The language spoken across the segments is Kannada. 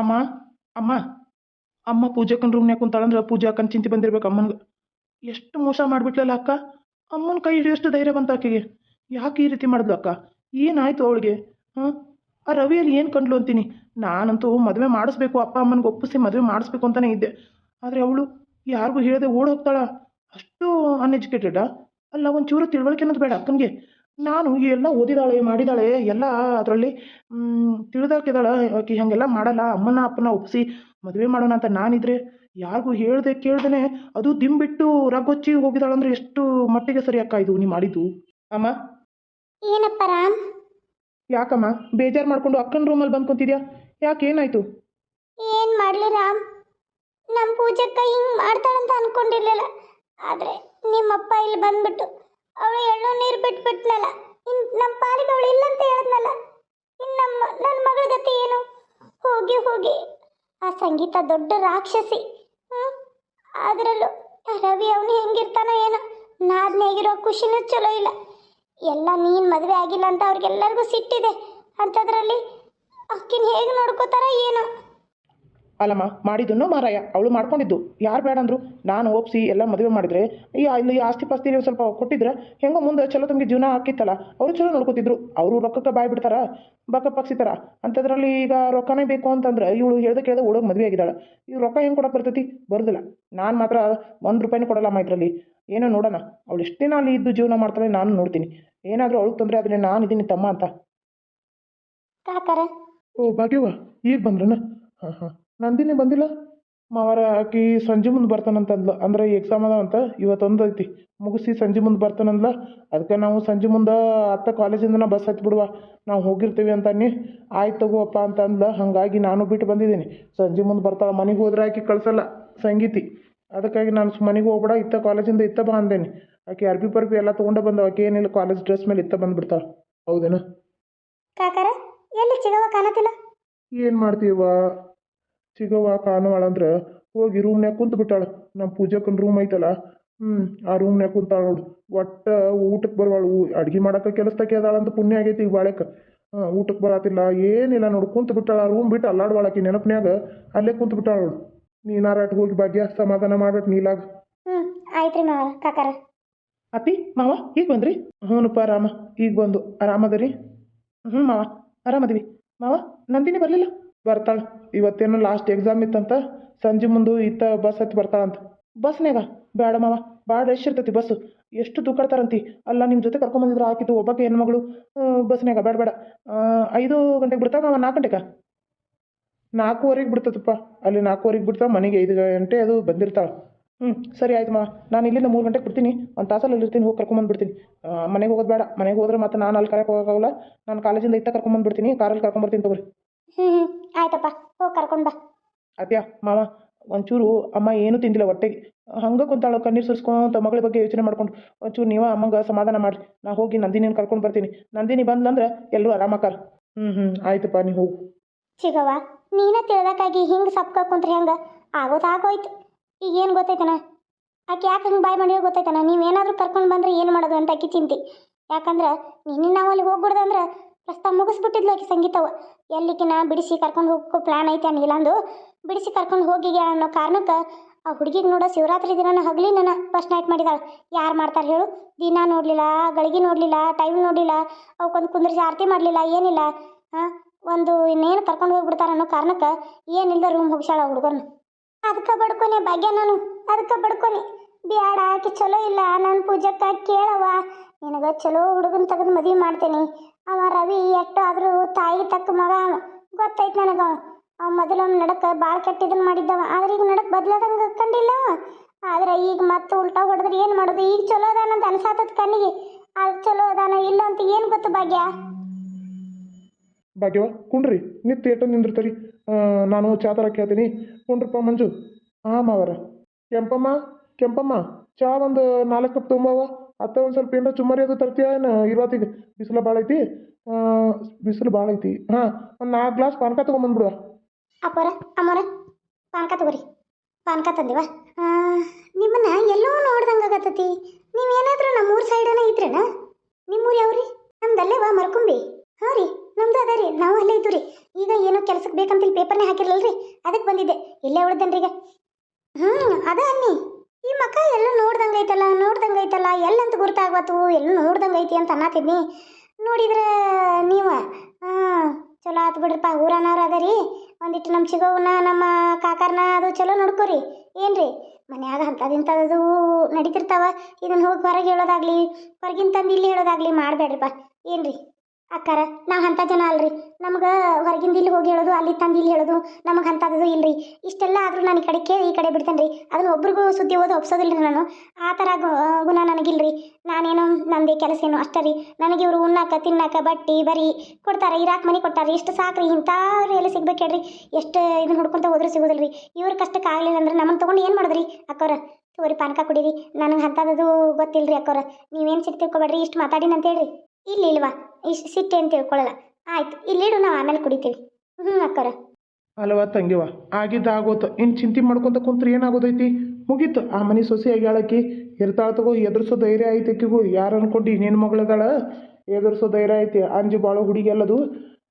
ಅಮ್ಮ ಅಮ್ಮ ಅಮ್ಮ ಪೂಜಕ್ಕನ ರೂಮ್ನ್ಯಾಗ ಕುಂತಾಳಂದ್ರೆ ಪೂಜೆ ಅಕ್ಕನ ಚಿಂತೆ ಬಂದಿರ್ಬೇಕು ಅಮ್ಮನ್ಗೆ. ಎಷ್ಟು ಮೋಸ ಮಾಡಿಬಿಟ್ಲಲ್ಲ ಅಕ್ಕ? ಅಮ್ಮನ ಕೈ ಹಿಡಿಯೋಷ್ಟು ಧೈರ್ಯ ಬಂತ ಆಕೆಗೆ. ಯಾಕೆ ಈ ರೀತಿ ಮಾಡಿದ್ಲು ಅಕ್ಕ? ಏನಾಯ್ತು ಅವಳಿಗೆ? ಹಾಂ? ಆ ರವಿಯಲ್ಲಿ ಏನು ಕಂಡ್ಲು ಅಂತೀನಿ? ನಾನಂತೂ ಮದುವೆ ಮಾಡಿಸ್ಬೇಕು, ಅಪ್ಪ ಅಮ್ಮನಿಗೆ ಒಪ್ಪಿಸಿ ಮದುವೆ ಮಾಡಿಸ್ಬೇಕು ಅಂತಲೇ ಇದ್ದೆ. ಆದರೆ ಅವಳು ಯಾರಿಗೂ ಹೇಳದೆ ಓಡ್ ಹೋಗ್ತಾಳ. ಅಷ್ಟು ಅನ್ಎಜುಕೇಟೆಡಾ ಅಲ್ಲ ಒಂಚೂರು ತಿಳುವಳಿಕೆ ಅನ್ನೋದು ಬೇಡ ಅಕ್ಕನಿಗೆ. ನಾನು ಎಲ್ಲ ಓದಿದಾಳೆ ಮಾಡಿದಾಳೆ ಎಲ್ಲ ಅದರಲ್ಲಿ ತಿಳಿದಾಕಿದಾಳೆ ಆಕೆ ಹಾಗೆಲ್ಲ ಮಾಡಲ್ಲ ಅಮ್ಮನ ಅಪ್ಪನ ಒಪ್ಪಿಸಿ ಮದುವೆ ಮಾಡೋಣ ಅಂತ ನಾನಿದ್ರೆ ಯಾರಿಗೂ ಹೇಳ್ದೆ ಕೇಳ್ದೇ ಅದು ದಿಂಬಿಟ್ಟು ರಗೊಚ್ಚಿ ಹೋಗಿದಾಳಂದ್ರೆ ಎಷ್ಟು ಮಟ್ಟಿಗೆ ಸರಿ ಅಕ್ಕ ಇದು ನೀ ಮಾಡಿದ್ದು? ಅಮ್ಮ? ಏನಪ್ಪ ರಾಮ್? ಯಾಕಮ್ಮ? ಬೇಜಾರು ಮಾಡ್ಕೊಂಡು ಅಕ್ಕನ ರೂಮಲ್ಲಿ ಬಂದು ಕುಂತಿದ್ಯಾ ಯಾಕೆ ಏನಾಯ್ತು? ಏನು ಮಾಡಲಿ ರಾಮ್? ನಮ್ಮ ಪೂಜಕ್ಕ ಹಿಂಗೆ ಮಾಡ್ತಾಳಂತ ಅನ್ಕೊಂಡಿರ್ಲಿಲ್ಲ. ಆದರೆ ನಿಮ್ಮಪ್ಪ ಇಲ್ಲಿ ಬಂದ್ಬಿಟ್ಟು ಅವಳು ಎಳ್ಳು ನೀರು ಬಿಟ್ಬಿಟ್ನಲ್ಲ. ಇನ್ ನಮ್ಮ ಪಾಲಿಗೆ ಅವಳು ಇಲ್ಲ ಅಂತ ಹೇಳಿದ್ನಲ್ಲ ಇನ್ನು ನಮ್ಮ ನನ್ನ ಮಗಳ ಗತಿ ಏನು? ಹೋಗಿ ಹೋಗಿ. ಆ ಸಂಗೀತ ದೊಡ್ಡ ರಾಕ್ಷಸಿ. ಅದರಲ್ಲೂ ರವಿ ಅವನು ಹೆಂಗಿರ್ತಾನೋ ಏನೋ. ನಾದ್ನೇಗಿರೋ ಖುಷಿನೂ ಚಲೋ ಇಲ್ಲ. ಎಲ್ಲ ನೀನು ಮದುವೆ ಆಗಿಲ್ಲ ಅಂತ ಅವ್ರಿಗೆಲ್ಲರಿಗೂ ಸಿಟ್ಟಿದೆ. ಅಂಥದ್ರಲ್ಲಿ ಅಕ್ಕಿನ ಹೇಗೆ ನೋಡ್ಕೋತಾರ ಏನೋ. ಅಲ್ಲಮ್ಮ ಮಾಡಿದ್ದನ್ನು ಮಾರಾಯ. ಅವಳು ಮಾಡ್ಕೊಂಡಿದ್ದು. ಯಾರು ಬೇಡ ಅಂದರು ನಾನು ಒಪ್ಸಿ ಎಲ್ಲ ಮದುವೆ ಮಾಡಿದರೆ ಈ ಇಲ್ಲಿ ಆಸ್ತಿ ಪಾಸ್ತಿ ನೀವು ಸ್ವಲ್ಪ ಕೊಟ್ಟಿದ್ರೆ ಹೆಂಗೋ ಮುಂದೆ ಚಲೋ ತಮಗೆ ಜೀವನ ಹಾಕಿತ್ತಲ್ಲ ಅವರು ಚಲೋ ನೋಡ್ಕೊತಿದ್ರು. ಅವರು ರೊಕ್ಕಕ್ಕೆ ಬಾಯ್ ಬಿಡ್ತಾರ? ಬಕ್ಕ ಪಕ್ಸಿತಾರ ಅಂಥದ್ರಲ್ಲಿ ಈಗ ರೊಕ್ಕನೇ ಬೇಕು ಅಂತಂದ್ರೆ ಇವಳು ಹೇಳ್ದೆ ಕೇಳ್ದೆ ಹುಡುಗ ಮದುವೆ ಆಗಿದ್ದಾಳೆ. ಈ ರೊಕ್ಕ ಹೆಂಗೆ ಕೊಡಕ್ಕೆ ಬರ್ತೈತಿ? ಬರೋದಿಲ್ಲ. ನಾನು ಮಾತ್ರ ಒಂದು ರೂಪಾಯಿನೂ ಕೊಡಲ್ಲಮ್ಮ ಇದರಲ್ಲಿ. ಏನೋ ನೋಡೋಣ. ಅವಳು ಎಷ್ಟು ದಿನ ಅಲ್ಲಿ ಇದ್ದು ಜೀವನ ಮಾಡ್ತಾಳೆ ನಾನು ನೋಡ್ತೀನಿ. ಏನಾದರೂ ಅವಳು ತೊಂದರೆ ಆದರೆ ನಾನು ಇದ್ದೀನಿ ತಮ್ಮ ಅಂತ. ಕಾಕರ ಓ ಭಾಗ್ಯವ ಈಗ ಬಂದ್ರನ? ಹಾಂ ಹಾಂ. ನಂದಿನಿ ಬಂದಿಲ್ಲ? ಮಾವಾರ ಆಕಿ ಸಂಜೆ ಮುಂದೆ ಬರ್ತಾನಂತಂದ್ಲು. ಅಂದ್ರೆ ಎಕ್ಸಾಮ್ ಅದಾವಂತ ಇವತ್ತೊಂದು ಐತಿ. ಮುಗಿಸಿ ಸಂಜೆ ಮುಂದೆ ಬರ್ತಾನಂದ್ಲ. ಅದಕ್ಕೆ ನಾವು ಸಂಜೆ ಮುಂದೆ ಅತ್ತ ಕಾಲೇಜಿಂದನ ಬಸ್ ಹತ್ತಿ ಬಿಡುವ. ನಾವು ಹೋಗಿರ್ತೀವಿ ಅಂತ ಅನ್ನಿ ಆಯ್ತು ತಗೋಪ್ಪ ಅಂತ ಅಂದ್ಲ ಹಾಗಾಗಿ ನಾನು ಬಿಟ್ಟು ಬಂದಿದ್ದೀನಿ. ಸಂಜೆ ಮುಂದೆ ಬರ್ತಾಳೆ. ಮನೆಗೆ ಹೋದ್ರೆ ಆಕಿ ಕಳ್ಸಲ್ಲ ಸಂಗೀತಿ. ಅದಕ್ಕಾಗಿ ನಾನು ಮನೆಗೆ ಹೋಗ್ಬೇಡ ಇತ್ತ ಕಾಲೇಜಿಂದ ಇತ್ತ ಬಾ ಅಂದೇನಿ. ಆಕೆ ಅರ್ಬಿ ಪರ್ಬಿ ಎಲ್ಲ ತೊಗೊಂಡು ಬಂದ ಆಕೆ ಏನಿಲ್ಲ ಕಾಲೇಜ್ ಡ್ರೆಸ್ ಮೇಲೆ ಇತ್ತ ಬಂದ್ಬಿಡ್ತಾಳೆ ಹೌದೇನ? ಕಾಕರ ಎಲ್ಲಿ ಚಿಗವ ಕಾಣತಿಲ್ಲ ಏನು ಮಾಡ್ತೀವ? ಸಿಗವ್ವ ಕಾಣುವಾಳ ಅಂದ್ರೆ ಹೋಗಿ ರೂಮ್ನ್ಯಾಗ ಕುಂತು ಬಿಟ್ಟಾಳ. ನಮ್ಮ ಪೂಜಕ್ಕನ ರೂಮ್ ಐತಲ್ಲ ಹ್ಮ್ ಆ ರೂಮ್ನ್ಯಾಗ ಕುಂತಾಳ ನೋಡು. ಒಟ್ಟು ಊಟಕ್ಕೆ ಬರುವಾಳು ಅಡ್ಗೆ ಮಾಡಕ್ಕೆ ಕೆಲಸಕ್ಕೆ ಅದಾಳಂತ ಪುಣ್ಯ ಆಗೈತಿ ಈಗ ಬಾಳೆಕ ಊಟಕ್ಕೆ ಬರಾತಿಲ್ಲ ಏನಿಲ್ಲ ನೋಡು ಕುಂತು ಬಿಟ್ಟಾಳ ಆ ರೂಮ್ ಬಿಟ್ಟು ಅಲ್ಲಾಡ್ವಾಳಕಿ ನೆನಪನ್ಯಾಗ ಅಲ್ಲೇ ಕುಂತು ಬಿಟ್ಟಾಳ ನೋಡು. ಅಟ್ ಹೋಗಿ ಭಾಗ್ಯ ಸಮಾಧಾನ ಮಾಡ್ಬೇಕು ನೀಲಾಗ. ಹ್ಞೂ ಆಯ್ತು ರೀ ಮಾವ ಕಾಕರ. ಅತ್ತಿ ಮಾವ ಈಗ ಬಂದ್ರಿ? ಹ್ಞೂನಪ್ಪ ಆರಾಮ ಈಗ ಬಂದು. ಆರಾಮದರಿ? ಹ್ಞೂ ಮಾವ ಆರಾಮದಿವಿ. ಮಾವ ನಂದಿನಿ ಬರಲಿಲ್ಲ? ಬರ್ತಾಳೆ. ಇವತ್ತೇನೋ ಲಾಸ್ಟ್ ಎಕ್ಸಾಮ್ ಇತ್ತಂತ? ಸಂಜೆ ಮುಂದೆ ಇತ್ತ ಬಸ್ ಹತ್ತಿ ಬರ್ತಾಳಂತ ಬಸ್ನ್ಯಾಗ ಬೇಡ ಮಾವ. ಭಾಳ ರಶ್ ಇರ್ತೈತಿ ಬಸ್ಸು ಎಷ್ಟು ದುಃಖಡ್ತಾರಂತಿ ಅಲ್ಲ ನಿಮ್ಮ ಜೊತೆ ಕರ್ಕೊಂಬಂದಿದ್ರೆ ಹಾಕಿದ್ದು ಒಬ್ಬಕ್ಕೆ ಹೆಣ್ಮಗಳು. ಮಗಳು ಬಸ್ನ್ಯಾಗ ಬೇಡ ಬೇಡ ಐದು ಗಂಟೆಗೆ ಬಿಡ್ತಾವ ಮಾವ? ನಾಲ್ಕು ಗಂಟೆಗೆ? ನಾಲ್ಕೂವರೆಗೆ ಬಿಡ್ತದಪ್ಪ ಅಲ್ಲಿ ನಾಲ್ಕೂವರೆಗೆ ಬಿಡ್ತಾವೆ ಮನೆಗೆ ಐದು ಗಂಟೆ ಅದು ಬಂದಿರ್ತಾಳೆ. ಹ್ಞೂ ಸರಿ ಆಯ್ತು ಮಾ ನಾನು ಇಲ್ಲಿಂದ ಮೂರು ಗಂಟೆಗೆ ಬಿಡ್ತೀನಿ. ಒಂದು ತಾಸಲ್ಲಿ ಇರ್ತೀನಿ, ಹೋಗಿ ಕರ್ಕೊಂಬಂದ್ಬಿಡ್ತೀನಿ ಮನೆಗೆ ಹೋಗೋದು ಬೇಡ ಮನೆಗೆ ಹೋದ್ರೆ ಮತ್ತೆ ನಾನು ಅಲ್ಲಿ ಕರೆಯಕ್ಕೆ ಹೋಗೋಕ್ಕಾಗಲ್ಲ ನಾನು ಕಾಲೇಜಿಂದ ಇತ್ತ ಕರ್ಕೊಂಬಂದ್ಬಿಡ್ತೀನಿ ಕಾರಲ್ಲಿ ಕರ್ಕೊಂಬರ್ತೀನಿ ತಗೋರಿ. ಹ್ಞೂ ಹ್ಞೂ ಆಯ್ತಪ್ಪ ಹೋಗಿ ಕರ್ಕೊಂಡು ಬಾ. ಅದ್ಯಾ ಮಾವ ಒಂಚೂರು ಅಮ್ಮ ಏನೂ ತಿಂದಿಲ್ಲ ಹೊಟ್ಟೆಗೆ. ಹಂಗೆ ಕುಂತಾಳು ಕಣ್ಣೀರು ಸುರಿಸ್ಕೊಂತ ಮಗಳ ಬಗ್ಗೆ ಯೋಚನೆ ಮಾಡ್ಕೊಂಡು. ಒಂಚೂರು ನೀವು ಅಮ್ಮಂಗೆ ಸಮಾಧಾನ ಮಾಡಿರಿ. ನಾ ಹೋಗಿ ನಂದಿನಿನ ಕರ್ಕೊಂಡು ಬರ್ತೀನಿ. ನಂದಿನಿ ಬಂದ್ಲಂದ್ರೆ ಎಲ್ಲರೂ ಆರಾಮಾಕಾರ. ಹ್ಞೂ ಹ್ಞೂ ಆಯ್ತಪ್ಪ ನೀವು ಹೋಗು. ಚಿಗವ್ವ ನೀನ ತಿಳ್ದಕ್ಕಾಗಿ ಹಿಂಗೆ ಸಪ್ಕ ಕುಂತ್ರಿ ಹೆಂಗೆ. ಆಗೋದು ಆಗೋಯ್ತು. ಈಗ ಏನು ಗೊತ್ತೈತನ? ಆಕೆ ಯಾಕೆ ಹಂಗೆ ಬಾಯ್ ಮಾಡಿರೋ ಗೊತ್ತೈತನ? ನೀವೇನಾದರೂ ಕರ್ಕೊಂಡು ಬಂದ್ರೆ ಏನು ಮಾಡೋದು ಅಂತ ಆಕಿ ಚಿಂತೆ. ಯಾಕಂದ್ರೆ ನಿನ್ನ ನಾವು ಅಲ್ಲಿ ಹೋಗ್ಬಿಡ್ದಂದ್ರೆ ಪ್ರಸ್ತಾವ ಮುಗಿಸ್ಬಿಟ್ಟಿದ್ಲು ಆಕೆ ಸಂಗೀತವ ಎಲ್ಲಿಕಿನ ಬಿಡಿಸಿ ಕರ್ಕೊಂಡು ಹೋಗೋ ಪ್ಲ್ಯಾನ್ ಐತೆ ಅನ್ನಿಲ್ಲಂದು. ಬಿಡಿಸಿ ಕರ್ಕೊಂಡು ಹೋಗಿಗೆ ಅನ್ನೋ ಕಾರಣಕ್ಕೆ ಆ ಹುಡುಗಿಗೆ ನೋಡೋ ಶಿವರಾತ್ರಿ ದಿನ ಹಗಲಿ ನನ್ನ ಫಸ್ಟ್ ನೈಟ್ ಮಾಡಿದಾಳೆ. ಯಾರು ಮಾಡ್ತಾರೆ ಹೇಳು? ದಿನ ನೋಡಲಿಲ್ಲ, ಗಳಿಗೆ ನೋಡಲಿಲ್ಲ ಟೈಮ್ ನೋಡಲಿಲ್ಲ, ಅವಕ್ಕೊಂದು ಕುಂದ್ರಿಸಿ ಆರತಿ ಮಾಡಲಿಲ್ಲ, ಏನಿಲ್ಲ. ಹಾಂ, ಒಂದು ಇನ್ನೇನು ಕರ್ಕೊಂಡು ಹೋಗ್ಬಿಡ್ತಾರೆ ಅನ್ನೋ ಕಾರಣಕ್ಕೆ ಏನಿಲ್ಲದ ರೂಮ್ ಹೋಗ್ಸಾಳ ಹುಡುಗನು. ಅದಕ್ಕೆ ಬಡ್ಕೊನೆ ಭಾಗ್ಯ ನಾನು ಅದಕ್ಕೆ ಬಡ್ಕೊನೆ. ಬ್ಯಾಡ, ಆಕೆ ಚಲೋ ಇಲ್ಲ, ನಾನು ಪೂಜಕ್ಕ ಕೇಳವ ನಿನಗೆ ಚಲೋ ಹುಡುಗನ ತೆಗೆದು ಮದುವೆ ಮಾಡ್ತೇನೆ. ಅವ ರವಿ ಎಷ್ಟು ಆದರೂ ತಾಯಿ ತಕ್ಕ ಮಗ ಗೊತ್ತೈತೆ ನನಗೆ ಅವ. ಮೊದಲೊಮ್ಮೆ ನಡಕ್ಕೆ ಭಾಳ ಕೆಟ್ಟಿದ್ದನ್ನು ಮಾಡಿದ್ದವ. ಆದ್ರೆ ಈಗ ನಡಕ್ಕೆ ಬದಲಾದಂಗೆ ಕಂಡಿಲ್ಲ ಆದ್ರೆ ಈಗ ಮತ್ತೆ ಉಲ್ಟಾ ಹೊಡೆದ್ರೆ ಏನು ಮಾಡೋದು? ಈಗ ಚಲೋ ಅದಾನ ಅಂತ ಅನ್ಸಾತದ ಕಣ್ಣಿಗೆ. ಅದು ಚಲೋ ಅದಾನ ಇಲ್ಲ ಅಂತ ಏನು ಗೊತ್ತು ಭಾಗ್ಯ? ಭಾಗ್ಯವ ಕುಂಡ್ರಿ. ನಿತ್ಯ ಏಟು ನಿಂದಿರ್ತಾರಿ? ನಾನು ಚಾತರ ಕೇಳ್ತೀನಿ ಕುಂಡ್ರಪ್ಪ, ಮಂಜು. ಹಾಂ ಮಾವರ. ಕೆಂಪಮ್ಮ ಕೆಂಪಮ್ಮ, ಚಾ ಒಂದು ನಾಲ್ಕು ಕಪ್ ತುಂಬವ ಅತ್ತ ಒಂದು ಸ್ವಲ್ಪ ಏನಾರ ಚುಮ್ಮರಿ ಅದು ತರ್ತೀಯ? ಏನು ಇವತ್ತಿಗೆ ಬಿಸಿಲು ಭಾಳ ಐತಿ? ಬಿಸಿಲು ಭಾಳ ಐತಿ. ಹಾಂ, ಒಂದು ನಾಲ್ಕು ಗ್ಲಾಸ್ ಪಾನಕ ತೊಗೊಂಬಂದ್ಬಿಡುವ. ಅಪ್ಪರ, ಅಮ್ಮರ, ಪಾನಕ ತಗೋರಿ. ಪಾನಕ ತಂದಿವ. ನಿಮ್ಮನ್ನ ಎಲ್ಲೋ ನೋಡ್ದಂಗೆ ಆಗತ್ತತಿ. ನೀವೇನಾದ್ರೂ ನಮ್ಮೂರ ಸೈಡನ ಇದ್ರೇನ? ನಿಮ್ಮೂರು ಯಾವ್ರಿ? ನಮ್ದಲ್ಲೇ ವಾ ಮರ್ಕೊಂಬಿ? ಹಾಂ ರೀ, ನಮ್ದು ಅದ ರೀ, ನಾವು ಅಲ್ಲೇ ಇದ್ದು ರೀ ಈಗ ಏನೋ ಕೆಲಸಕ್ಕೆ ಬೇಕಂತ ಇಲ್ಲಿ ಪೇಪರ್ನೇ ರೀ ಅದಕ್ಕೆ ಬಂದಿದ್ದೆ. ಇಲ್ಲೇ ಉಳ್ದನ್ರೀಗ. ಹ್ಞೂ ಅದ ಅನ್ನಿ. ಈ ಮಕ ಎಲ್ಲ ನೋಡ್ದಂಗೈತಲ್ಲ ನೋಡ್ದಂಗೈತಲ್ಲ ಎಲ್ಲಂತ ಗುರ್ತಾಗ್ವತ್ತು ಎಲ್ಲ ನೋಡ್ದಂಗೈತಿ ಅಂತ ಅನ್ನತ್ತಿದ್ನಿ ನೋಡಿದ್ರೆ ನೀವು ಹಾಂ ಚಲೋ ಆತು ಬಿಡ್ರಪ್ಪ, ಊರನವ್ರು ಅದ ರೀ ಒಂದಿಟ್ಟು ನಮ್ಮ ಚಿಗವ್ವನ ನಮ್ಮ ಕಾಕಾರನ ಅದು ಚಲೋ ನೋಡ್ಕೋರಿ. ಏನ್ರಿ? ಮನ್ಯಾಗ ಅಂಥದಿಂಥದ್ದು ನಡೀತಿರ್ತಾವ. ಇದನ್ನು ಹೋಗಿ ಹೊರಗೆ ಹೇಳೋದಾಗ್ಲಿ ಹೊರಗಿಂತಂದು ಇಲ್ಲಿ ಹೇಳೋದಾಗ್ಲಿ ಮಾಡಬೇಡ್ರಿಪ್ಪ. ಏನ್ರಿ? ಅಕ್ಕಾರ ನಾವು ಅಂಥ ಜನ ಅಲ್ರಿ. ನಮ್ಗೆ ಹೊರಗಿಂದ ಇಲ್ಲಿ ಹೋಗಿ ಹೇಳೋದು, ಅಲ್ಲಿ ತಂದು ಇಲ್ಲಿ ಹೇಳೋದು, ನಮಗೆ ಅಂಥದ್ದು ಇಲ್ರಿ. ಇಷ್ಟೆಲ್ಲ ಆದರೂ ನಾನು ಈ ಕಡೆ ಕೇಳಿ ಈ ಕಡೆ ಬಿಡ್ತೇನೆ ರೀ ಅದನ್ನ ಒಬ್ರಿಗೂ ಸುದ್ದಿ ಓದು ಒಪ್ಸೋದಿಲ್ಲ ರೀ ನಾನು. ಆ ಥರ ಗುಣ ನನಗಿಲ್ರಿ. ನಾನೇನು ನಂದೇ ಕೆಲಸ ಏನು ಅಷ್ಟೇ ರೀ. ನನಗೆ ಇವರು ಉಣ್ಣಾಕ, ತಿನ್ನಾಕ, ಬಟ್ಟಿ, ಬರಿ ಕೊಡ್ತಾರೆ, ಇರಾಕ್ ಮನೆ ಕೊಟ್ಟಾರೆ. ಎಷ್ಟು ಸಾಕ್ರಿ ಇಂಥವ್ರು ಎಲ್ಲಿ ಸಿಗ್ಬೇಕು ಹೇಳ್ರಿ ಎಷ್ಟು ಇದನ್ನ ಹುಡ್ಕೊಂತ ಹೋದ್ರೂ ಸಿಗೋದಿಲ್ಲ ರೀ ಇವ್ರ ಕಷ್ಟಕ್ಕೆ ಆಗಲಿಲ್ಲ ಅಂದ್ರೆ ನಮ್ಮನ್ನು ತೊಗೊಂಡು ಏನು ಮಾಡಿದ್ರಿ ಅಕ್ಕವ್ರ ತೋರಿ ಪಾನಕ ಕುಡೀರಿ. ನನಗೆ ಅಂಥದ್ದು ಗೊತ್ತಿಲ್ಲ ರೀ ಅಕ್ಕವ್ರ ನೀವೇನು ಸಿಟ್ಟು ತಿಳ್ಕೊಬೇಡ್ರಿ, ಇಷ್ಟು ಮಾತಾಡಿನ ಅಂತ ಹೇಳ್ರಿ ಇಲ್ಲ ಇಲ್ವಾ? ಇಷ್ಟು ಸಿಟ್ಟೆ ಅಂತ ತಿಳ್ಕೊಳ್ಳಲ್ಲ ಆಯ್ತು ಇಲ್ಲಿಡು ನಾವು ಆಮೇಲೆ ಕುಡಿತೀವಿ. ಹ್ಞೂ ಅಕ್ಕರ. ಅಲ್ವಾ ತಂಗಿವ ಆಗಿದ್ದ ಆಗೋತು ಇನ್ನು ಚಿಂತೆ ಮಾಡ್ಕೊಂತ ಕುಂತ್ರೆ ಏನಾಗೋದೈತಿ? ಮುಗೀತು. ಆ ಮನೆ ಸೊಸೆ ಆಗ್ಯಾಳಕಿ. ಇರ್ತಾಳ ತಗೋ, ಎದುರಿಸೋ ಧೈರ್ಯ ಐತೆ ಆಕಿಗೂ. ಯಾರು ಅನ್ಕೊಂಡು ನಿನ್ನ ಮಗಳದಾಳ? ಎದುರಿಸೋ ಧೈರ್ಯ ಐತಿ. ಅಂಜು ಬಾಳೋ ಹುಡುಗಿ ಎಲ್ಲದು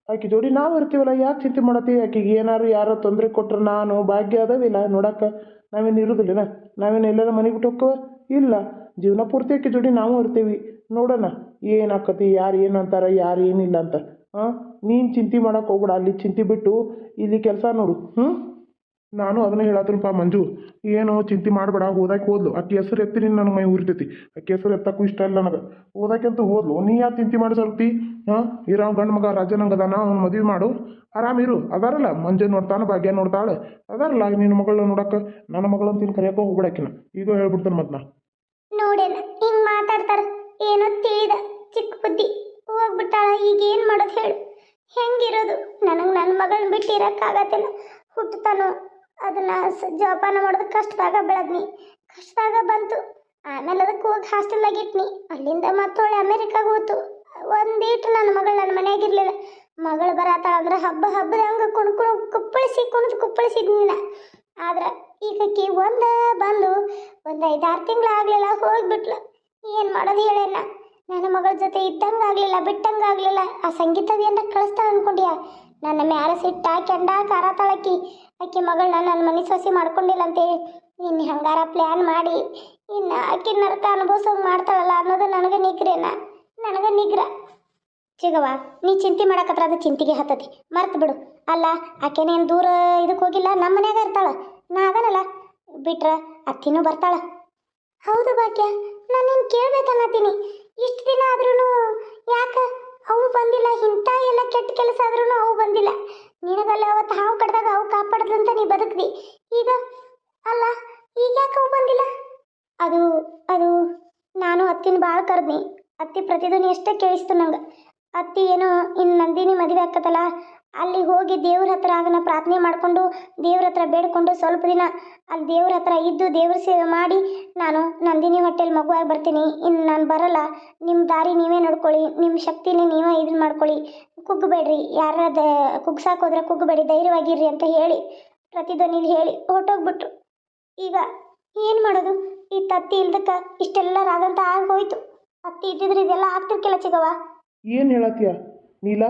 ಆಕಿ ಜೋಡಿ ನಾವು ಇರ್ತೀವಲ್ಲ, ಯಾಕೆ ಚಿಂತೆ ಮಾಡತ್ತಿ? ಆಕೆಗೆ ಏನಾರು ಯಾರೋ ತೊಂದರೆ ಕೊಟ್ರೆ ನಾನು, ಭಾಗ್ಯ ಅದಾವಿಲ್ಲ, ನೋಡಕ್ಕೆ. ನಾವೇನು ಇರೋದಿಲ್ಲನ? ನಾವೇನು ಎಲ್ಲರ ಮನೆ ಬಿಟ್ಟು ಹೋಕ್ಕವ ಇಲ್ಲ. ಜೀವನ ಪೂರ್ತಿ ಆಕಿ ಜೋಡಿ ನಾವು ಇರ್ತೀವಿ. ನೋಡೋಣ. ಏನು ಆಕತಿ ಯಾರು ಏನು ಅಂತಾರೆ ಯಾರು ಏನಿಲ್ಲ ಅಂತ. ಹಾಂ ನೀನು ಚಿಂತೆ ಮಾಡೋಕೆ ಹೋಗ್ಬೇಡ. ಅಲ್ಲಿ ಚಿಂತೆ ಬಿಟ್ಟು ಇಲ್ಲಿ ಕೆಲಸ ನೋಡು. ಹ್ಞೂ ನಾನು ಅದನ್ನ ಹೇಳತ್ತೀನಪ್ಪ ಮಂಜು. ಏನು ಚಿಂತೆ ಮಾಡಬೇಡ. ಹೋದಾಕೆ ಹೋದ್ಲು ಅಕ್ಕಿ ಹೆಸರು ಎತ್ತೀನಿ ನನಗೆ ಮೈ ಉರಿತೈತಿ ಅಕ್ಕಿ ಹೆಸರು ಎತ್ತಕ್ಕೂ ಇಷ್ಟ ಇಲ್ಲ ನನಗೆ. ಹೋದಾಕೆಂತೂ ಹೋದ್ಲು ನೀ ಯಾಕೆ ಚಿಂತೆ ಮಾಡಿ ಸರ್ತಿ ಹಾಂ ಇರೋ ಗಂಡು ಮಗ ರಾಜನಂಗ ಅದಾನ ಅವ್ನು ಮದುವೆ ಮಾಡು. ಆರಾಮಿರು ಅದಾರಲ್ಲ. ಮಂಜು ನೋಡ್ತಾನೆ, ಭಾಗ್ಯ ನೋಡ್ತಾಳೆ. ಅದಾರಲ್ಲ. ನಿನ್ನ ಮಗಳನ್ನ ನೋಡಕ್ಕೆ ನನ್ನ ಮಗಳಂತ ತಿನ್ ಕರೆಯೋಕೆ ಹೋಗ್ಬಿಡಕ್ಕಿನ ಈಗ ಹೇಳ್ಬಿಡ್ತಾನೆ ಮತ್ತೆ ನಾ. ಹಿಂಗೆ ಮಾತಾಡ್ತಾರ ಏನೋ ತಿಳಿದ ಚಿಕ್ಕ ಬುದ್ಧಿ ಹೋಗ್ಬಿಟ್ಟಾಳ ಈಗ ಏನ್ ಮಾಡೋದು ಹೇಳು ಹೆಂಗಿರೋದು ನನಗೆ ನನ್ನ ಮಗಳನ್ನ ಬಿಟ್ಟು ಇರೋಕ್ಕಾಗತ್ತಿಲ್ಲ ಹುಟ್ಟತಾನು ಅದನ್ನು ಜೋಪಾನ ಮಾಡೋದು ಕಷ್ಟದಾಗ ಬೆಳೆದ್ನಿ ಕಷ್ಟದಾಗ ಬಂತು. ಆಮೇಲೆ ಅದಕ್ಕೆ ಹೋಗಿ ಹಾಸ್ಟೆಲ್ದಾಗ ಇಟ್ನಿ. ಅಲ್ಲಿಂದ ಮತ್ತೊಳ್ಳೆ ಅಮೇರಿಕಾಗ ಹೋತು. ಒಂದೀಟು ನನ್ನ ಮಗಳು ನನ್ನ ಮನೆಯಾಗಿರ್ಲಿಲ್ಲ. ಮಗಳು ಬರತ್ತಾಳ ಅಂದ್ರೆ ಹಬ್ಬ ಹಬ್ಬದ ಕುಣ್ ಕುಣ್ಕೊಂಡು ಕುಪ್ಪಳಿಸಿ ಕುಣಿದು ನಾ. ಆದ್ರೆ ಈಗಕ್ಕೆ ಒಂದು ಬಂದು ಒಂದು ಐದಾರು ತಿಂಗಳು ಆಗಲಿಲ್ಲ ಹೋಗ್ಬಿಟ್ಲು. ಏನು ಮಾಡೋದು ಹೇಳೇನ ನನ್ನ ಮಗಳ ಜೊತೆ ಇದ್ದಂಗೆ ಆಗಲಿಲ್ಲ, ಬಿಟ್ಟಂಗೆ ಆಗಲಿಲ್ಲ. ಆ ಸಂಗೀತವಿಯನ್ನ ಕಳಿಸ್ತಾಳೆ ಅನ್ಕೊಂಡ್ಯಾ? ನನ್ನ ಮ್ಯಾರ ಸಿಟ್ಟ, ಕೆಂಡ, ಕಾರ ತಳಕಿ. ಆಕೆ ಮಗಳನ್ನ ನನ್ನ ಮನೆ ಸೊಸಿ ಮಾಡ್ಕೊಂಡಿಲ್ಲ ಅಂತೇಳಿ. ಇನ್ನು ಹಂಗಾರ ಪ್ಲ್ಯಾನ್ ಮಾಡಿ. ಇನ್ನು ಆಕೆ ನರಕ ಅನುಭವಿಸೋಂಗೆ ಮಾಡ್ತಾಳಲ್ಲ ಅನ್ನೋದು ನನಗೆ ನಿಗ್ರೇನ? ನನಗೆ ನಿಗ್ರ. ಚಿಗವ ನೀ ಚಿಂತೆ ಮಾಡಕತ್ರ, ಅದು ಚಿಂತೆಗೆ ಹತ್ತತಿ. ಮರ್ತು ಬಿಡು. ಅಲ್ಲ ಆಕೆನೇನು ದೂರ ಇದಕ್ಕೆ ಹೋಗಿಲ್ಲ? ನಮ್ಮ ಮನ್ಯಾಗ ಇರ್ತಾಳೆ. ನಾ ಆಗನಲ್ಲ ಬಿಟ್ರ ಅತ್ತಿನೂ ಬರ್ತಾಳೆ. ಹೌದು ಭಾಗ್ಯ, ನಾನು ನಿನ್ನ ಕೇಳ್ಬೇಕನ್ನತ್ತೀನಿ. ಇಷ್ಟು ದಿನ ಆದ್ರೂ ಯಾಕ? ಅವು ಬಂದಿಲ್ಲ, ಇಂಥ ಎಲ್ಲ ಕೆಟ್ಟ ಕೆಲಸ ಆದ್ರೂ ಅವು ಬಂದಿಲ್ಲ. ನಿನಗಲ್ಲ ಅವತ್ತು ಹಾವು ಕಡ್ದಾಗ ಅವು ಕಾಪಾಡ್ದಂತ ನೀ ಬದುಕ್ದಿ. ಈಗ, ಅಲ್ಲ, ಈಗ ಯಾಕೆ ಅವು ಬಂದಿಲ್ಲ? ಅದು ಅದು, ನಾನು ಅತ್ತಿನ ಭಾಳ ಕರ್ದ್ನಿ. ಅತ್ತಿ ಪ್ರತಿದಿನ ಎಷ್ಟೇ ಕೇಳಿಸ್ತು ನಂಗೆ. ಅತ್ತಿ ಏನೋ ಇನ್ನು ನಂದಿನಿ ಮದುವೆ ಆಕತ್ತಲ್ಲ ಅಲ್ಲಿ ಹೋಗಿ ದೇವ್ರ ಹತ್ರ ಅದನ್ನು ಪ್ರಾರ್ಥನೆ ಮಾಡಿಕೊಂಡು ದೇವ್ರ ಹತ್ರ ಬೇಡ್ಕೊಂಡು ಸ್ವಲ್ಪ ದಿನ ಅಲ್ಲಿ ದೇವ್ರ ಹತ್ರ ಇದ್ದು ದೇವ್ರ ಸೇವೆ ಮಾಡಿ ನಾನು ನಂದಿನಿ ಹೊಟ್ಟೆಲಿ ಮಗುವಾಗಿ ಬರ್ತೀನಿ. ಇನ್ನು ನಾನು ಬರಲ್ಲ. ನಿಮ್ಮ ದಾರಿ ನೀವೇ ನೋಡ್ಕೊಳ್ಳಿ. ನಿಮ್ಮ ಶಕ್ತಿನೇ ನೀವೇ ಇದನ್ನ ಮಾಡ್ಕೊಳ್ಳಿ. ಕುಗ್ಗಬೇಡ್ರಿ ಯಾರ ದ ಕುಗ್ಸಾಕ್ ಹೋದ್ರೆ ಕುಗ್ಗಬೇಡಿ ಧೈರ್ಯವಾಗಿರ್ರಿ ಅಂತ ಹೇಳಿ ಪ್ರತಿಧ್ವನಿಲಿ ಹೇಳಿ ಹೊರಟೋಗ್ಬಿಟ್ರು. ಈಗ ಏನು ಮಾಡೋದು? ಈ ತತ್ತಿ ಇಲ್ದಕ್ಕೆ ಇಷ್ಟೆಲ್ಲ ರಾಗಂತ ಆಗೋಯ್ತು. ಅತ್ತಿ ಇದ್ದಿದ್ರೆ ಇದೆಲ್ಲ ಆಗ್ತಿರ್ಕಿಲ್ಲ ಚಿಗವ ಏನು ಹೇಳತ್ತೀಯ? ನೀಲ?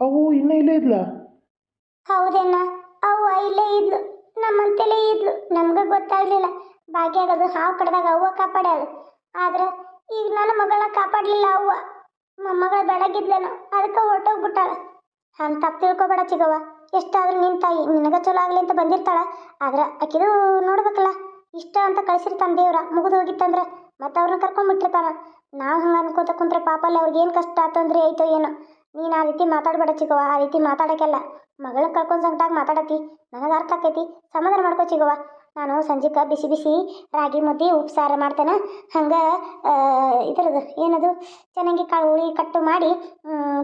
ಅವು ಇನ್ನೂ ಇಲ್ಲೇ ಇದ್ಲ? ಹೌದೇನ? ಅವ್ವ ಇಲ್ಲೇ ಇದ್ಲು. ನಮ್ಮಂತಲೇ ಇದ್ಲು. ನಮ್ಗೆ ಗೊತ್ತಾಗ್ಲಿಲ್ಲ. ಭಾಗ್ಯಾಗದು ಹಾವು ಕಡ್ದಾಗ ಅವ್ವ ಕಾಪಾಡ್ಯಾಳು. ಆದ್ರೆ ಈಗ ನನ್ನ ಮಗಳ ಕಾಪಾಡಲಿಲ್ಲ ಅವ್ವ. ಮೊಮ್ಮಗಳ ಬೆಳಗಿದ್ಲೇನೋ. ಅದಕ್ಕೆ ಹೊರಟೋಗ್ಬಿಟ್ಟಾಳ. ಹಂಗೆ ತಪ್ಪು ತಿಳ್ಕೊಬೇಡ ಚಿಗವ್ವ. ಎಷ್ಟಾದ್ರೂ ನಿನ್ನ ತಾಯಿ ನಿನಗೆ ಚಲೋ ಆಗಲಿ ಅಂತ ಬಂದಿರ್ತಾಳ. ಆದ್ರೆ ಆಕಿದು ನೋಡ್ಬೇಕಲ್ಲ. ಇಷ್ಟ ಅಂತ ಕಳ್ಸಿರ್ತಾನೆ ದೇವ್ರ. ಮುಗಿದು ಹೋಗಿತ್ತಂದ್ರೆ ಮತ್ತೆ ಅವ್ರನ್ನ ಕರ್ಕೊಂಡ್ಬಿಟ್ಟಿರ್ತಾನ. ನಾವು ಹಂಗೆ ಅನ್ಕೋತ ಕುಂತ್ರೆ ಪಾಪಲ್ಲಿ ಅವ್ರಿಗೆ ಏನು ಕಷ್ಟ ಆತಂದ್ರೆ ಐತೋ ಏನೋ. ನೀನು ಆ ರೀತಿ ಮಾತಾಡಬೇಡ ಚಿಕ್ಕವ್ವ, ಆ ರೀತಿ ಮಾತಾಡೋಕ್ಕೆಲ್ಲ. ಮಗಳನ್ನ ಕಳ್ಕೊಂಡು ಸಂಕಟಾಗಿ ಮಾತಾಡತ್ತಿ ನನಗೆ ಅರ್ಥ ಆಕೈತಿ, ಸಮಾಧಾನ ಮಾಡ್ಕೋ ಚಿಗವ್ವ ನಾನು ಸಂಜೆಗೆ ಬಿಸಿ ಬಿಸಿ ರಾಗಿ ಮುದ್ದೆ ಉಪ್ಸಾರ ಮಾಡ್ತೇನೆ. ಹಂಗೆ ಇದ್ರದ್ದು ಏನದು, ಚೆನ್ನಾಗಿ ಕಾಳು ಹುಳಿ ಕಟ್ಟು ಮಾಡಿ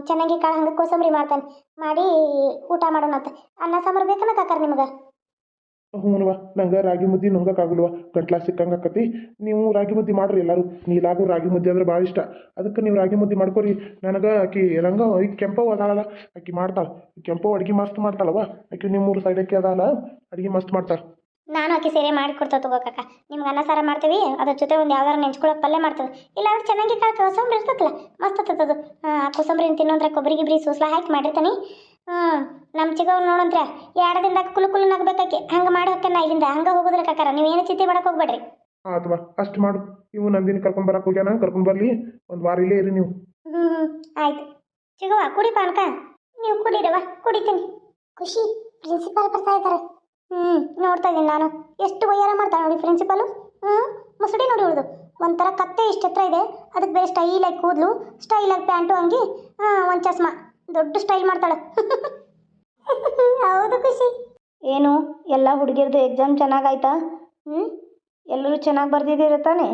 ಚೆನ್ನಾಗಿ ಕಾಳು ಹಂಗೆ ಕೋಸಂಬರಿ ಮಾಡ್ತೇನೆ. ಮಾಡಿ ಊಟ ಮಾಡೋಣಂತ. ಅನ್ನ ಸಾಂಬಾರು ಬೇಕನ್ನ ಕಾಕರ್ ನಿಮ್ಗೆ? ಹ್ಞೂನ್ವ ನಂಗೆ ರಾಗಿ ಮುದ್ದೆ ನುಂಗಕ್ಕಾಗಲ್ವ? ಗಂಟ್ಲ ಸಿಕ್ಕಂಗೆ ಆಕತಿ ನೀವು ರಾಗಿ ಮುದ್ದೆ ಮಾಡ್ರಿ ಎಲ್ಲರೂ. ನೀಲಾಗೂ ರಾಗಿ ಮುದ್ದೆ ಅಂದ್ರೆ ಭಾಳ ಇಷ್ಟ. ಅದಕ್ಕೆ ನೀವು ರಾಗಿ ಮುದ್ದೆ ಮಾಡ್ಕೊರಿ. ನನಗೆ ಆಕಿ ರಂಗ ಈ ಕೆಂಪವ್ ಅದಾಳಲ್ಲ, ಆಕಿ ಮಾಡ್ತಾಳೆ. ಕೆಂಪವ್ ಅಡುಗೆ ಮಸ್ತ್ ಮಾಡ್ತಾಳವ ಆಕಿ ನಿಮ್ಮೂರು ಸೈಡಕ್ಕೆ ಅದಾಳ, ಅಡುಗೆ ಮಸ್ತ್ ಮಾಡ್ತಾಳೆ. ನಾನು ಆಕೆ ಸೇರೆ ಮಾಡಿ ಕೊಡ್ತಾ ತಗೋಕಕ್ಕ ನಿಮ್ಗೆ ಅನ್ನ ಸಾರ ಮಾಡ್ತೀವಿ, ಅದ್ರ ಜೊತೆ ಒಂದು ಯಾವ್ದಾರು ನೆಂಚ್ಕೊಳ್ಳೋ ಪಲ್ಯ ಮಾಡ್ತೀವಿ. ಇಲ್ಲಾಂದ್ರೆ ಚೆನ್ನಾಗಿ ಕಾಳು ಕೋಸಂಬರಿ ಇರ್ತದಲ್ಲ ಮಸ್ತ್ ಅದು. ಆ, ಕೋಸಂಬರಿನ ತಿನ್ನೋಂದ್ರೆ ಕೊಬ್ಬರಿ ಗಿಬ್ರಿ ಸೂಸ್ಲ ಹಾಕಿ ಮಾಡಿರ್ತಾನೆ. ಹ್ಞೂ ನಮ್ಮ ಚಿಕ್ಕವ್ ನೋಡಂತ್ರ ಎರಡು ದಿನದಾಗ ಕುಲು ಕುಲು ನಗಬೇಕಾಕಿ ಹಂಗೆ ಮಾಡಿ ಹೋಗ್ತಾನ ಇಲ್ಲಿಂದ. ಹಂಗೆ ಹೋಗೋದ್ರ ಕಾಕಾರ ನೀವೇನು ಚಿಂತೆ ಮಾಡಕ್ಕೆ ಹೋಗ್ಬೇಡ್ರಿ. ಅಥವಾ ಅಷ್ಟು ಮಾಡು. ಇವು ನಂದಿನಿ ಕರ್ಕೊಂಡ್ ಬರಕ್ ಹೋಗ್ಯಾನ ಕರ್ಕೊಂಡ್ ಬರ್ಲಿ. ಒಂದು ವಾರ ಇಲ್ಲೇ ಇರಿ ನೀವು. ಹ್ಞೂ ಆಯ್ತು. ಚಿಗವ್ವ ಕುಡಿ ಪಾನಕ ನೀವು ಕುಡಿರವ ಕುಡಿತೀನಿ. ಖುಷಿ ಪ್ರಿನ್ಸಿಪಾಲ್ ಬರ್ತಾ ಇದ್ದಾರೆ. ಹ್ಞೂ ನೋಡ್ತಾ ಇದ್ದೀನಿ ನಾನು. ಎಷ್ಟು ವಯ್ಯಾರ ಮಾಡ್ತಾಳೆ ನೋಡಿ ಪ್ರಿನ್ಸಿಪಾಲು ಹ್ಞೂ ಮುಸುಡಿ ನೋಡಿ ಉಳಿದು. ಒಂಥರ ಕತ್ತೆ ಇಷ್ಟು ಹತ್ರ ಇದೆ. ಅದಕ್ಕೆ ಬೇರೆ ಸ್ಟೈಲಾಗಿ ಕೂದಲು ಸ್ಟೈಲಾಗಿ ಪ್ಯಾಂಟು ಅಂಗಿ ಹಾಂ ಒಂದು ಚಸ್ಮಾ. ದೊಡ್ಡ ಸ್ಟೈಲ್ ಮಾಡ್ತಾಳೆ. ಹೌದು ಖುಷಿ. ಏನು, ಎಲ್ಲ ಹುಡುಗಿರ್ದು ಎಕ್ಸಾಮ್ ಚೆನ್ನಾಗಾಯ್ತಾ? ಹ್ಞೂ ಎಲ್ಲರೂ ಚೆನ್ನಾಗಿ ಬರ್ದಿದ್ದೀರ ತಾನೇ?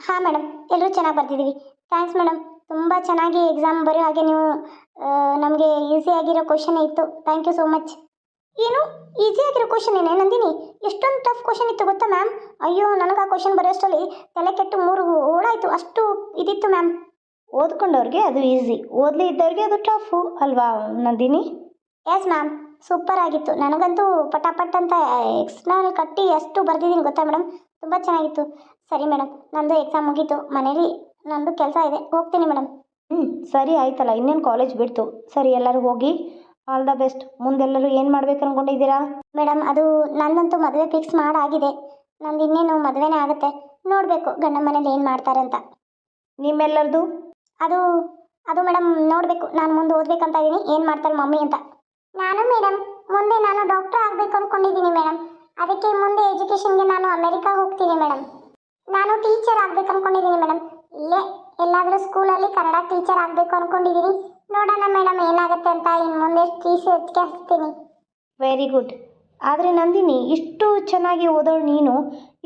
ಹಾಂ ಮೇಡಮ್ ಎಲ್ಲರೂ ಚೆನ್ನಾಗಿ ಬರ್ತಿದ್ದೀವಿ ಥ್ಯಾಂಕ್ಸ್ ಮೇಡಮ್ ತುಂಬ ಚೆನ್ನಾಗಿ ಎಕ್ಸಾಮ್ ಬರೋ ಹಾಗೆ ನೀವು ನಮಗೆ ಈಸಿ ಆಗಿರೋ ಕ್ವಶನ್ ಇತ್ತು. ಥ್ಯಾಂಕ್ ಯು ಸೋ ಮಚ್ ಏನು? ಈಸಿ ಆಗಿರೋ ಕ್ವಶನ್ ಏನೇ ನಂದಿನಿ? ಎಷ್ಟೊಂದು ಟಫ್ ಕ್ವಶನ್ ಇತ್ತು ಗೊತ್ತಾ ಮ್ಯಾಮ್ ಅಯ್ಯೋ, ನನಗೆ ಆ ಕ್ವಶನ್ ಬರೋಷ್ಟರಲ್ಲಿ ತಲೆ ಕೆಟ್ಟು ಮೂರು ಓಡಾಯಿತು ಅಷ್ಟು ಇದಿತ್ತು ಮ್ಯಾಮ್ ಓದ್ಕೊಂಡವ್ರಿಗೆ ಅದು ಈಸಿ ಓದಲಿ ಇದ್ದವ್ರಿಗೆ ಅದು ಟಫು ಅಲ್ವಾ ನಂದಿನಿ? ಎಸ್ ಮ್ಯಾಮ್ ಸೂಪರ್ ಆಗಿತ್ತು. ನನಗಂತೂ ಪಟಾಪಟ್ ಅಂತ ಎಕ್ಸ್ಟರ್ನಲ್ ಕಟ್ಟಿ ಎಷ್ಟು ಬರ್ದಿದ್ದೀನಿ ಗೊತ್ತಾ ಮೇಡಮ್ ತುಂಬ ಚೆನ್ನಾಗಿತ್ತು. ಸರಿ ಮೇಡಮ್ ನಂದು ಎಕ್ಸಾಮ್ ಮುಗೀತು. ಮನೇಲಿ ನಂದು ಕೆಲಸ ಇದೆ. ಹೋಗ್ತೀನಿ ಮೇಡಮ್ ಹ್ಞೂ ಸರಿ ಆಯ್ತಲ್ಲ. ಇನ್ನೇನು ಕಾಲೇಜ್ ಬಿಡ್ತು. ಸರಿ ಎಲ್ಲರೂ ಹೋಗಿ ಆಲ್ ದ ಬೆಸ್ಟ್ ಮುಂದೆಲ್ಲರೂ ಏನು ಮಾಡ್ಬೇಕು ಅನ್ಕೊಂಡಿದ್ದೀರಾ? ಮೇಡಮ್ ಅದು ನಂದಂತೂ ಮದುವೆ ಫಿಕ್ಸ್ ಮಾಡಾಗಿದೆ. ನಂದು ಇನ್ನೇನು ಮದುವೆನೇ ಆಗುತ್ತೆ. ನೋಡಬೇಕು ಗಂಡ ಮನೇಲಿ ಏನು ಮಾಡ್ತಾರೆ ಅಂತ. ನಿಮ್ಮೆಲ್ಲರದು? ಅದು ಅದು ಮೇಡಮ್ ನೋಡಬೇಕು ನಾನು ಮುಂದೆ ಓದ್ಬೇಕಂತ ಇದ್ದೀನಿ ಏನು ಮಾಡ್ತಾರೆ ಮಮ್ಮಿ ಅಂತ. ನಾನು ಮೇಡಮ್ ಮುಂದೆ ನಾನು ಡಾಕ್ಟರ್ ಆಗಬೇಕು ಅಂದ್ಕೊಂಡಿದ್ದೀನಿ ಮೇಡಮ್. ಅದಕ್ಕೆ ಮುಂದೆ ಎಜುಕೇಷನ್ಗೆ ನಾನು ಅಮೆರಿಕಾ ಹೋಗ್ತೀನಿ ಮೇಡಮ್. ನಾನು ಟೀಚರ್ ಆಗ್ಬೇಕು ಅಂದ್ಕೊಂಡಿದ್ದೀನಿ ಮೇಡಮ್. ಇಲ್ಲೇ ಎಲ್ಲಾದರೂ ಸ್ಕೂಲಲ್ಲಿ ಕನ್ನಡ ಟೀಚರ್ ಆಗಬೇಕು ಅಂದ್ಕೊಂಡಿದ್ದೀನಿ ನೋಡೋಣ ಮೇಡಮ್ ಏನಾಗುತ್ತೆ ಅಂತ ಇನ್ನು ಮುಂದೆ ಹೆಚ್ಚಿಗೆ ಹಚ್ತೀನಿ. ವೆರಿ ಗುಡ್ ಆದರೆ ನಂದಿನಿ ಇಷ್ಟು ಚೆನ್ನಾಗಿ ಓದೋಳು ನೀನು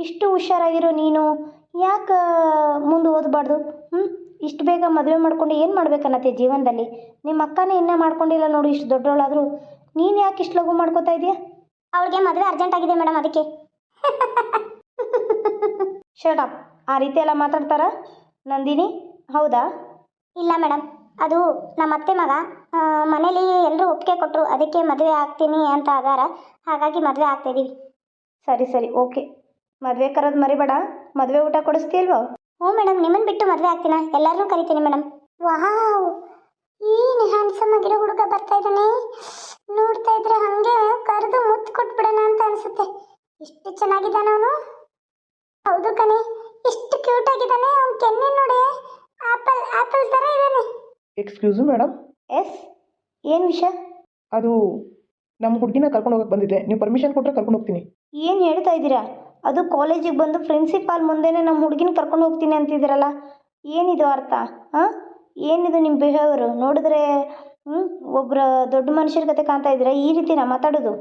ಇಷ್ಟು ಹುಷಾರಾಗಿರೋ ನೀನು ಯಾಕೆ ಮುಂದೆ ಓದಬಾರ್ದು? ಹ್ಞೂ ಇಷ್ಟು ಬೇಗ ಮದುವೆ ಮಾಡ್ಕೊಂಡು ಏನು ಮಾಡ್ಬೇಕನ್ನತ್ತೆ ಜೀವನದಲ್ಲಿ? ನಿಮ್ಮ ಅಕ್ಕನೇ ಇನ್ನೂ ಮಾಡ್ಕೊಂಡಿಲ್ಲ ನೋಡು ಇಷ್ಟು ದೊಡ್ಡವಳಾದರೂ ನೀನು ಯಾಕೆ ಇಷ್ಟು ಲಘು ಮಾಡ್ಕೋತಾ ಇದೀಯ? ಅವಳಿಗೆ ಮದುವೆ ಅರ್ಜೆಂಟ್ ಆಗಿದೆ ಮೇಡಮ್ ಅದಕ್ಕೆ. ಶಟಪ್ ಆ ರೀತಿ ಎಲ್ಲ ಮಾತಾಡ್ತಾರ? ನಂದಿನಿ? ಹೌದಾ? ಇಲ್ಲ ಮೇಡಮ್. ಅದು ನಮ್ಮ ಅತ್ತೆ ಮಗ ಮನೇಲಿ ಎಲ್ಲರೂ ಒಪ್ಪಿಗೆ ಕೊಟ್ಟರು ಅದಕ್ಕೆ ಮದುವೆ ಆಗ್ತೀನಿ ಅಂತ ಆಗಾರ. ಹಾಗಾಗಿ ಮದುವೆ ಆಗ್ತಾಯಿದ್ದೀವಿ ಸರಿ ಸರಿ ಓಕೆ. ಮದುವೆ ಕರೋದು ಮರಿಬೇಡ. ಮದುವೆ ಊಟ ಕೊಡಿಸ್ತೀಲ್ವೋ ಹ್ಞೂ ಮೇಡಮ್ ನಿಮ್ಮನ್ನು ಬಿಟ್ಟು ಮದುವೆ ಆಗ್ತೀನ? ಎಲ್ಲರನ್ನೂ ಕರಿತೀನಿ ಮೇಡಮ್. ವಾವ್! ಏನು ಹ್ಯಾಂಡ್ಸಮ್ ಆಗಿರೋ ಹುಡುಗ ಬರ್ತಾ ಇದ್ದಾನೆ. ನೋಡ್ತಾ ಇದ್ರೆ ಹಾಗೆ ಕರೆದು ಮುತ್ತು ಕೊಟ್ಬಿಡೋಣ ಅಂತ ಅನಿಸುತ್ತೆ. ಎಷ್ಟು ಚೆನ್ನಾಗಿದ್ದಾನ ಅವನು. ಹೌದು ಕಣೆ ಎಷ್ಟು ಕ್ಯೂಟ್ ಆಗಿದ್ದಾನೆ ಅವ್ನ ಕೆನ್ನೆ ನೋಡಿ. ಆಪಲ್ ಆಪಲ್ ಥರ ಇದ್ದಾನೆ. ಎಕ್ಸ್ಕ್ಯೂಸು ಮೇಡಮ್ ಎಸ್ ಏನು ವಿಷಯ? ಅದು ನಮ್ಮ ಹುಡುಗಿನ ಕರ್ಕೊಂಡು ಹೋಗಕ್ಕೆ ಬಂದಿದ್ದೆ. ನೀವು ಪರ್ಮಿಷನ್ ಕೊಟ್ಟರೆ ಕರ್ಕೊಂಡು ಹೋಗ್ತೀನಿ. ಏನು ಹೇಳ್ತಾ ಇದ್ದೀರಾ? ಅದು ಕಾಲೇಜಿಗೆ ಬಂದು ಪ್ರಿನ್ಸಿಪಾಲ್ ಮುಂದೆನೇ ನಮ್ಮ ಹುಡುಗಿನ ಕರ್ಕೊಂಡು ಹೋಗ್ತೀನಿ ಅಂತಿದ್ದೀರಲ್ಲ? ಏನಿದು ಅರ್ಥ ಹಾಂ ಏನಿದು ನಿಮ್ಮ ಬಿಹೇವರು ನೋಡಿದ್ರೆ ಹ್ಞೂ ಒಬ್ಬರ ದೊಡ್ಡ ಮನುಷ್ಯರ ಕತೆ ಕಾಣ್ತಾ ಇದ್ದೀರಾ? ಈ ರೀತಿ ನಾ ಮಾತಾಡೋದು.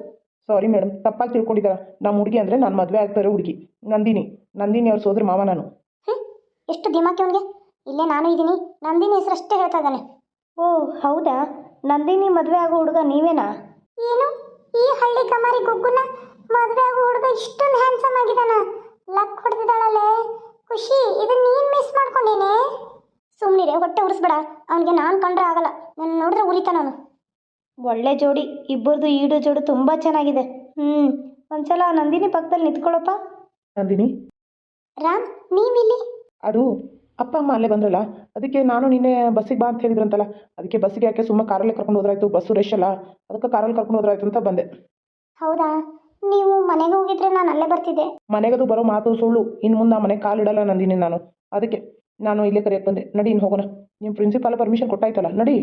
ಸಾರಿ ಮೇಡಮ್ ತಪ್ಪಾಗಿ ತಿಳ್ಕೊಂಡಿದ್ದಾರೆ? ನಮ್ಮ ಹುಡುಗಿ ಅಂದರೆ ನಾನು ಮದುವೆ ಆಗ್ತಾ ಇರೋ ಹುಡುಗಿ ನಂದಿನಿ. ನಂದಿನಿ ಅವ್ರ ಸೋದರ ಮಾವ ನಾನು. ಹ್ಞೂ ಎಷ್ಟು ದಿಮಾಕಿ ಅವನಿಗೆ? ಇಲ್ಲೇ ನಾನು ಇದ್ದೀನಿ ನಂದಿನಿ ಹೆಸರಷ್ಟೇ ಹೇಳ್ತಾ ಇದ್ದಾನೆ. ಓ ಹೌದಾ? ನಂದಿನಿ ಮದುವೆ ಆಗೋ ಹುಡುಗ ನೀವೇನಾ? ಏನು? ಈ ಹಳ್ಳಿ ಕಮಾರಿ ಗುಗ್ಗುನ ಮದುವೆ ಆಗೋ ಹುಡುಗ ಇಷ್ಟೊಂದು ಆಗಿದಾನ ಲಕ್ ಹೊಡೆದಿದ್ದಾಳಲ್ಲೇ. ಖುಷಿ ಇದನ್ನ ನೀನ್ ಮಿಸ್ ಮಾಡ್ಕೊಂಡೇನೆ. ಸುಮ್ಮನಿರೆ ಹೊಟ್ಟೆ ಉರಿಸ್ಬೇಡ. ಅವನಿಗೆ ನಾನು ಕಂಡ್ರೆ ಆಗಲ್ಲ. ನನ್ನ ನೋಡಿದ್ರೆ ಉರಿತಾನ ಅವನು. ಒಳ್ಳೆ ಜೋಡಿ ಇಬ್ಬರದು ಈಡು ಜೋಡು ತುಂಬ ಚೆನ್ನಾಗಿದೆ. ಹ್ಞೂ ಒಂದ್ಸಲ ನಂದಿನಿ ಪಕ್ಕದಲ್ಲಿ ನಿಂತ್ಕೊಳಪ್ಪ ನಂದಿನಿ? ರಾಮ್ ನೀವಿಲ್ಲಿ? ಅದು ಅಪ್ಪ ಅಮ್ಮ ಅಲ್ಲೇ ಬಂದ್ರಲ್ಲ? ಅದಕ್ಕೆ ನಾನು ನಿನ್ನೆ ಬಸ್ಸಿಗೆ ಬಾ ಅಂತ ಹೇಳಿದ್ರಂತಲ್ಲ? ಅದಕ್ಕೆ ಬಸ್ಸಿಗೆ ಯಾಕೆ ಸುಮ್ಮನೆ ಕಾರಲ್ಲೇ ಕರ್ಕೊಂಡು ಹೋದ್ರಾಯ್ತು? ಬಸ್ಸು ರಶ್ ಅಲ್ಲ. ಅದಕ್ಕೆ ಕಾರಲ್ಲಿ ಕರ್ಕೊಂಡು ಹೋದ್ರಾಯ್ತು ಅಂತ ಬಂದೆ. ಹೌದಾ? ನೀವು ಮನೆಗೆ ಹೋಗಿದ್ರೆ ನಾನು ಅಲ್ಲೇ ಬರ್ತಿದ್ದೆ. ಮನೆಗದು ಬರೋ ಮಾತು ಸುಳ್ಳು. ಇನ್ನು ಮುಂದೆ ಆ ಮನೆ ಕಾಲಿಡಲ್ಲ ನಂದಿನಿ ನಾನು. ಅದಕ್ಕೆ ನಾನು ಇಲ್ಲೇ ಕರೆಯಕ್ಕೆ ಬಂದೆ. ನಡಿ ಇನ್ನು ಹೋಗೋಣ. ನಿಮ್ಮ ಪ್ರಿನ್ಸಿಪಾಲ್ ಪರ್ಮಿಷನ್ ಕೊಟ್ಟಾಯ್ತಲ್ಲ ನಡಿ.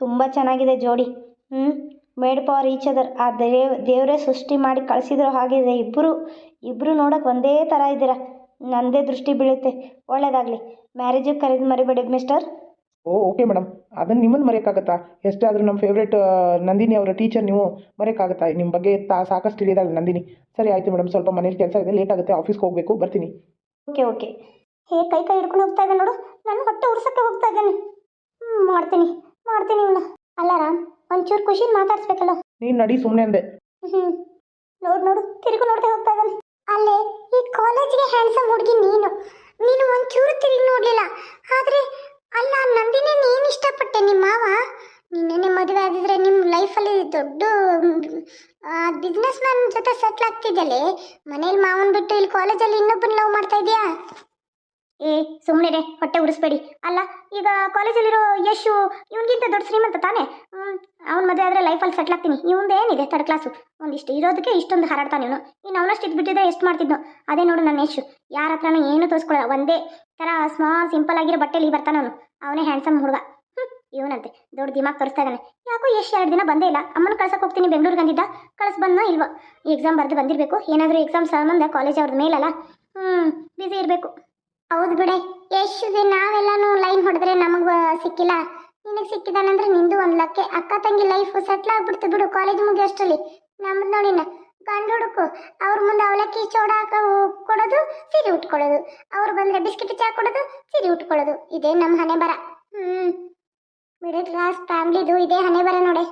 ತುಂಬ ಚೆನ್ನಾಗಿದೆ ಜೋಡಿ. ಹ್ಞೂ ಮೇಡ್ ಪವರ್ ಈಚ್ ಅದರ್ ಆ ದೇವ್ ದೇವರೇ ಸೃಷ್ಟಿ ಮಾಡಿ ಕಳಿಸಿದ್ರು ಹಾಗಿದೆ ಇಬ್ಬರು ಇಬ್ಬರು ನೋಡೋಕೆ ಒಂದೇ ಥರ ಇದ್ದೀರಾ? ನಂದೇ ದೃಷ್ಟಿ ಬೀಳುತ್ತೆ. ಒಳ್ಳೇದಾಗಲಿ. ಮ್ಯಾರೇಜಿಗೆ ಕರೆದು ಮರಿಬೇಡಿ ಮಿಸ್ಟರ್ ಓ ಓಕೆ ಮೇಡಮ್ ಅದನ್ನು ನಿಮ್ಮನ್ನು ಮರೆಯೋಕ್ಕಾಗತ್ತಾ? ಎಷ್ಟೇ ಆದರೂ ನಮ್ಮ ಫೇವ್ರೇಟ್ ನಂದಿನಿ ಅವರ ಟೀಚರ್ ನೀವು ಮರೆಯೋಕ್ಕಾಗತ್ತಾ? ನಿಮ್ಮ ಬಗ್ಗೆ ತಾ ಸಾಕಷ್ಟು ತಿಳಿದಾಳೆ ನಂದಿನಿ. ಸರಿ ಆಯಿತು ಮೇಡಮ್ ಸ್ವಲ್ಪ ಮನೇಲಿ ಕೆಲಸ ಇದೆ ಲೇಟ್ ಆಗುತ್ತೆ ಆಫೀಸ್ಗೆ ಹೋಗಬೇಕು ಬರ್ತೀನಿ. ಓಕೆ ಓಕೆ ಹೇ ಕೈ ಕೈ ಹಿಡ್ಕೊಂಡು ಹೋಗ್ತಾ ಇದ್ದಾನೆ ನೋಡು. ನಾನು ಹೊಟ್ಟೆ ಉರ್ಸಕ್ಕೆ ಹೋಗ್ತಾ ಇದ್ದಾನೆ. ಹ್ಞೂ ಮಾಡ್ತೀನಿ ಮಾಡ್ತೀನಿ ಇವನ್ನ. ಅಲ್ಲ ರಾಮ್ ಒಂಚೂರು ಖುಷಿನ ಮಾತಾಡಿಸ್ಬೇಕಲ್ಲ? ನೀನು ನಡಿ ಸುಮ್ಮನೆ ಅಂದೆ. ಹ್ಞೂ ನೋಡು ನೋಡು ತಿರುಗು ನೋಡ್ತಾ ಹೋಗ್ತಾ ಇದ್ದಾನೆ. ಅಲ್ಲೇ ಈ ಕಾಲೇಜ್ಗೆ ಹ್ಯಾಂಡ್ಸಮ್ ಹುಡುಗಿ ನೀನು. ನೀನು ಒಂಚೂರು ತಿರುಗಿ ನೋಡಲಿಲ್ಲ. ಆದರೆ ಅಲ್ಲ, ನಂದಿನಿ, ನೀನು ಇಷ್ಟಪಟ್ಟೆ ನಿಮ್ಮ ಮಾವ? ನಿನ್ನೆ ಮದುವೆ ಆಗಿದ್ರೆ ನಿಮ್ಮ ಲೈಫಲ್ಲಿ ದೊಡ್ಡ ಬಿಸ್ನೆಸ್ ಮ್ಯಾನ್ ಜೊತೆ ಸೆಟ್ಲ್ ಆಗ್ತಿದ್ದಲ್ಲಿ ಮನೇಲಿ ಮಾವನ್ ಬಿಟ್ಟು ಇಲ್ಲಿ ಕಾಲೇಜಲ್ಲಿ ಇನ್ನೊಬ್ಬನ ಲವ್ ಮಾಡ್ತಾ ಇದೆಯಾ? ಏ ಸುಮ್ಮನೆ ಹೊಟ್ಟೆ ಉರಿಸ್ಬೇಡಿ ಅಲ್ಲ, ಈಗ ಕಾಲೇಜಲ್ಲಿರೋ ಯಶು, ಇವನಿಗಿಂತ ದೊಡ್ಡ ಶ್ರೀಮಂತ ತಾನೆ? ಅವ್ನ ಮದುವೆ ಆದರೆ ಲೈಫಲ್ಲಿ ಸೆಟ್ಲ್ ಆಗ್ತೀನಿ. ಇವಂದು ಏನಿದೆ ಥರ್ಡ್ ಕ್ಲಾಸು ಒಂದಿಷ್ಟು ಇರೋದಕ್ಕೆ ಇಷ್ಟೊಂದು ಹಾರಾಡ್ತಾನೆ ಇವನು. ಇನ್ನು ಅವನಷ್ಟು ಇದ್ಬಿಟ್ಟಿದ್ರೆ ಎಷ್ಟು ಮಾಡ್ತಿದ್ನು? ಅದೇ ನೋಡು ನನ್ನ ಯಶು. ಯಾರ ಹತ್ರನೂ ಏನು ತೋರಿಸ್ಕೊಳ್ಳ ಒಂದೇ ಥರ ಸ್ಮಾಲ್ ಸಿಂಪಲ್ ಆಗಿರೋ ಬಟ್ಟೆಲಿ ಬರ್ತಾನೆ ಅವನು. ಅವನೇ ಹ್ಯಾಂಡ್ಸಮ್ ಹುಡುಗ. ಇವನಂತೆ. ದೊಡ್ಡ ದಿಮಾಗ್ ತೋರಿಸ್ತಾ ಇದ್ದಾನೆ ಯಾಕೋ ಎಷ್ಟು ಎರಡು ದಿನ ಬಂದೇ ಇಲ್ಲ. ಅಮ್ಮನ ಕಳ್ಸಕ್ಕೆ ಹೋಗ್ತೀನಿ ಬೆಂಗಳೂರಿಗೆ ಬಂದಿದ್ದ ಕಳ್ಸಿ ಬಂದ ಇಲ್ವೋ? ಎಕ್ಸಾಮ್ ಬರೆದು ಬಂದಿರಬೇಕು. ಏನಾದರೂ ಎಕ್ಸಾಮ್ ಸಂಬಂಧ ಕಾಲೇಜ್ ಅವ್ರದ್ದು ಮೇಲಲ್ಲ? ಹ್ಞೂ ಬ್ಯುಸಿ ಇರಬೇಕು. ಹೌದು ಬಿಡೆ. ಎಷ್ಟು ನಾವೆಲ್ಲಾನು ಲೈನ್ ಹೊಡೆದ್ರೆ ನಮಗೆ ಸಿಕ್ಕಿಲ್ಲ. ನಿನಗೆ ಸಿಕ್ಕಿದಾನಂದ್ರೆ ನಿಂದು ಒಂದು ಲಕ್ಕೆ. ಅಕ್ಕ ತಂಗಿ ಲೈಫ್ ಸೆಟ್ಲ್ ಆಗ್ಬಿಡ್ತು ಬಿಡು ಕಾಲೇಜ್ ಮುಗಿಯೋಷ್ಟರಲ್ಲಿ. ನಮ್ದು ನೋಡಿನ ಗಂಡು ಹುಡುಕು, ಅವ್ರ ಮುಂದೆ ಅವಲಕ್ಕಿ ಚೌಡಾಕ ಕೊಡೋದು, ಸೀರೆ ಉಟ್ಕೊಳ್ಳೋದು. ಅವ್ರು ಬಂದ್ರೆ ಬಿಸ್ಕಿಟ್ ಚಾ ಕೊಡೋದು, ಸೀರೆ ಉಟ್ಕೊಳ್ಳೋದು. ಇದೇ ನಮ್ಮ ಹಣೆ ಬರ ಹ್ಮ್. ಮಿಡಲ್ ಕ್ಲಾಸ್ ಫ್ಯಾಮ್ಲಿದು ಇದೇ ಹಣೆ ಬರ ನೋಡೆ.